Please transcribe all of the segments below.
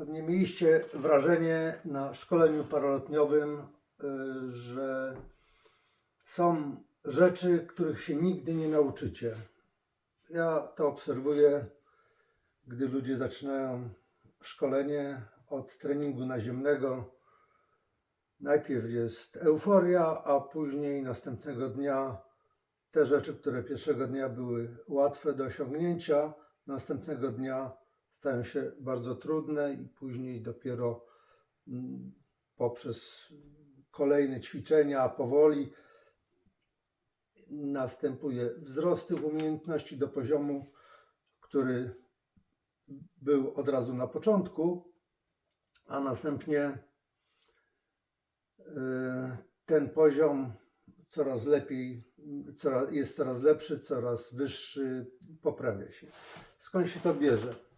Pewnie mieliście wrażenie na szkoleniu paralotniowym, y, że są rzeczy, których się nigdy nie nauczycie. Ja to obserwuję, gdy ludzie zaczynają szkolenie od treningu naziemnego. Najpierw jest euforia, a później następnego dnia te rzeczy, które pierwszego dnia były łatwe do osiągnięcia, następnego dnia stają się bardzo trudne i później dopiero mm, poprzez kolejne ćwiczenia powoli następuje wzrost tych umiejętności do poziomu, który był od razu na początku, a następnie y, ten poziom coraz lepiej, coraz, jest coraz lepszy, coraz wyższy, poprawia się. Skąd się to bierze?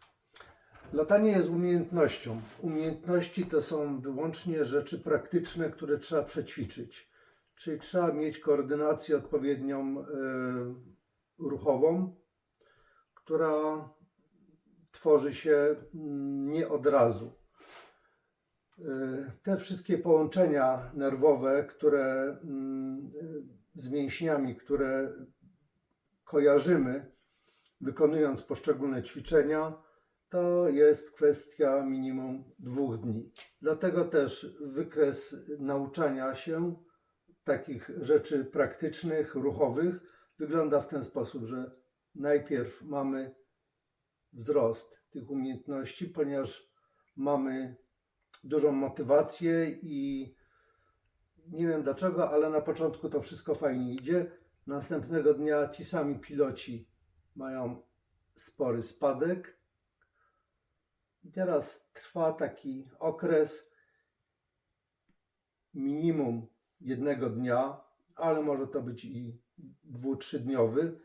Latanie jest umiejętnością. Umiejętności to są wyłącznie rzeczy praktyczne, które trzeba przećwiczyć. Czyli trzeba mieć koordynację odpowiednią y, ruchową, która tworzy się mm, nie od razu. Y, Te wszystkie połączenia nerwowe, które mm, z mięśniami, które kojarzymy, wykonując poszczególne ćwiczenia, to jest kwestia minimum dwóch dni. Dlatego też wykres nauczania się takich rzeczy praktycznych, ruchowych wygląda w ten sposób, że najpierw mamy wzrost tych umiejętności, ponieważ mamy dużą motywację i nie wiem dlaczego, ale na początku to wszystko fajnie idzie. Następnego dnia ci sami piloci mają spory spadek. I teraz trwa taki okres minimum jednego dnia, ale może to być i dwu, trzydniowy,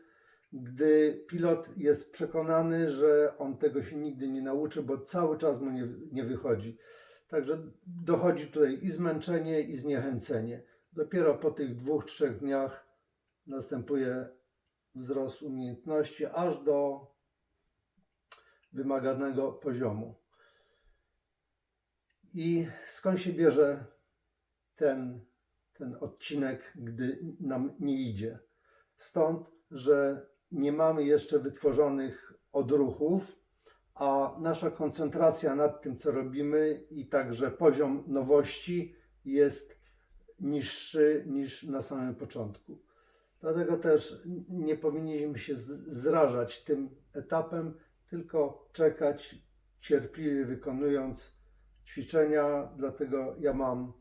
gdy pilot jest przekonany, że on tego się nigdy nie nauczy, bo cały czas mu nie, nie wychodzi. Także dochodzi tutaj i zmęczenie, i zniechęcenie. Dopiero po tych dwóch, trzech dniach następuje wzrost umiejętności aż do wymaganego poziomu. I skąd się bierze ten, ten odcinek, gdy nam nie idzie? Stąd, że nie mamy jeszcze wytworzonych odruchów, a nasza koncentracja nad tym, co robimy, i także poziom nowości jest niższy niż na samym początku. Dlatego też nie powinniśmy się zrażać tym etapem, tylko czekać cierpliwie wykonując ćwiczenia. Dlatego ja mam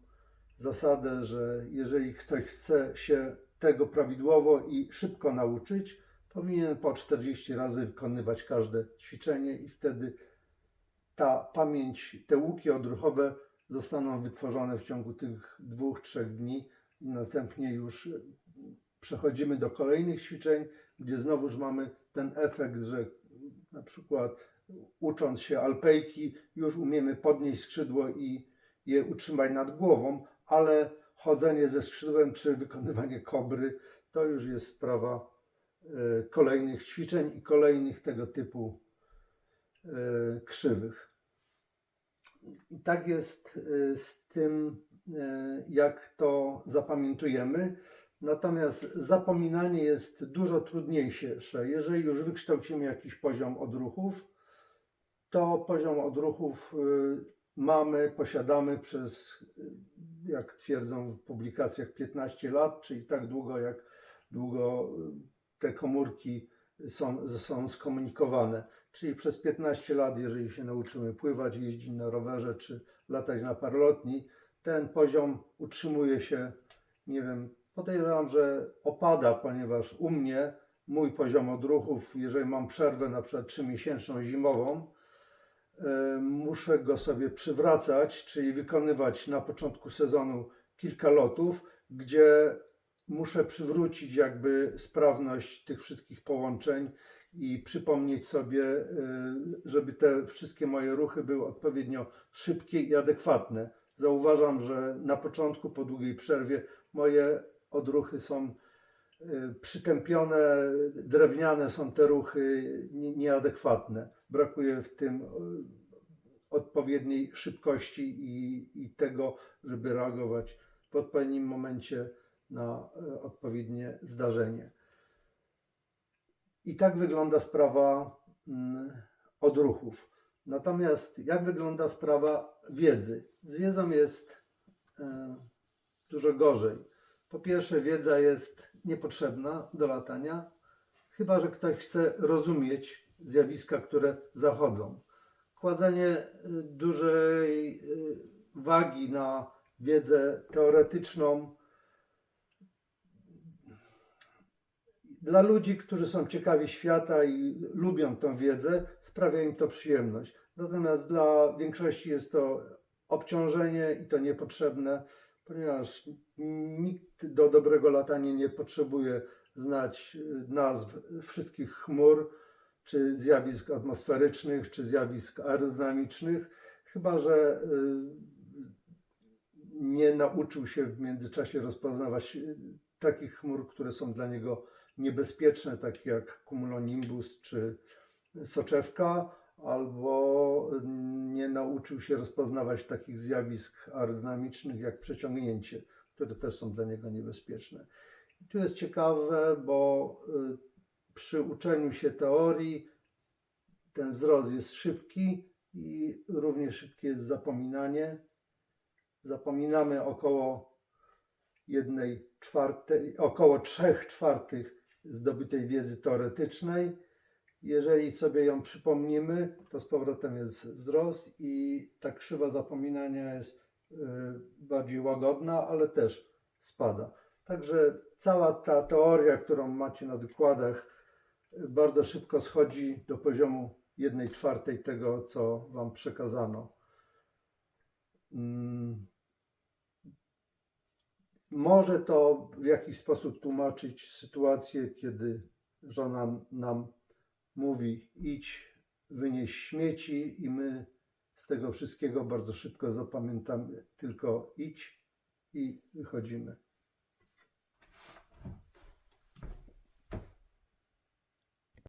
zasadę, że jeżeli ktoś chce się tego prawidłowo i szybko nauczyć, powinien po 40 razy wykonywać każde ćwiczenie i wtedy ta pamięć, te łuki odruchowe zostaną wytworzone w ciągu tych dwóch, trzech dni i następnie już przechodzimy do kolejnych ćwiczeń, gdzie znowuż mamy ten efekt, że na przykład ucząc się alpejki już umiemy podnieść skrzydło i je utrzymać nad głową, ale chodzenie ze skrzydłem czy wykonywanie kobry to już jest sprawa e, kolejnych ćwiczeń i kolejnych tego typu e, krzywych. I tak jest e, z tym, jak to zapamiętujemy. Natomiast zapominanie jest dużo trudniejsze. Jeżeli już wykształcimy jakiś poziom odruchów, to poziom odruchów y, mamy, posiadamy przez, y, jak twierdzą w publikacjach, 15 lat, czyli tak długo, jak długo y, te komórki są, są skomunikowane. Czyli przez 15 lat, jeżeli się nauczymy pływać, jeździć na rowerze czy latać na parlotni, ten poziom utrzymuje się, nie wiem, podejrzewam, że opada, ponieważ u mnie mój poziom odruchów, jeżeli mam przerwę na przykład 3-miesięczną zimową, e, muszę go sobie przywracać, czyli wykonywać na początku sezonu kilka lotów, gdzie muszę przywrócić jakby sprawność tych wszystkich połączeń i przypomnieć sobie, e, żeby te wszystkie moje ruchy były odpowiednio szybkie i adekwatne. Zauważam, że na początku, po długiej przerwie, moje odruchy są e, przytępione, drewniane są te ruchy, nie- nieadekwatne. Brakuje w tym e, odpowiedniej szybkości i, i tego, żeby reagować w odpowiednim momencie na e, odpowiednie zdarzenie. I tak wygląda sprawa mm, odruchów. Natomiast jak wygląda sprawa wiedzy? Z wiedzą jest dużo gorzej. Po pierwsze, wiedza jest niepotrzebna do latania, chyba że ktoś chce rozumieć zjawiska, które zachodzą. Kładzenie y, dużej y, wagi na wiedzę teoretyczną dla ludzi, którzy są ciekawi świata i lubią tą wiedzę, sprawia im to przyjemność. Natomiast dla większości jest to obciążenie i to niepotrzebne, ponieważ nikt do dobrego latania nie potrzebuje znać y, nazw wszystkich chmur, czy zjawisk atmosferycznych, czy zjawisk aerodynamicznych, chyba że y, nie nauczył się w międzyczasie rozpoznawać y, takich chmur, które są dla niego niebezpieczne, takie jak cumulonimbus czy soczewka, albo nie nauczył się rozpoznawać takich zjawisk aerodynamicznych jak przeciągnięcie, które też są dla niego niebezpieczne. I tu jest ciekawe, bo y, przy uczeniu się teorii ten wzrost jest szybki i równie szybkie jest zapominanie. Zapominamy około jednej czwartej, około trzech czwartych zdobytej wiedzy teoretycznej. Jeżeli sobie ją przypomnimy, to z powrotem jest wzrost i ta krzywa zapominania jest y, bardziej łagodna, ale też spada. Także cała ta teoria, którą macie na wykładach, bardzo szybko schodzi do poziomu jednej czwartej tego, co Wam przekazano. Mm. Może to w jakiś sposób tłumaczyć sytuację, kiedy żona nam mówi: idź, wynieś śmieci, i my z tego wszystkiego bardzo szybko zapamiętamy tylko idź i wychodzimy.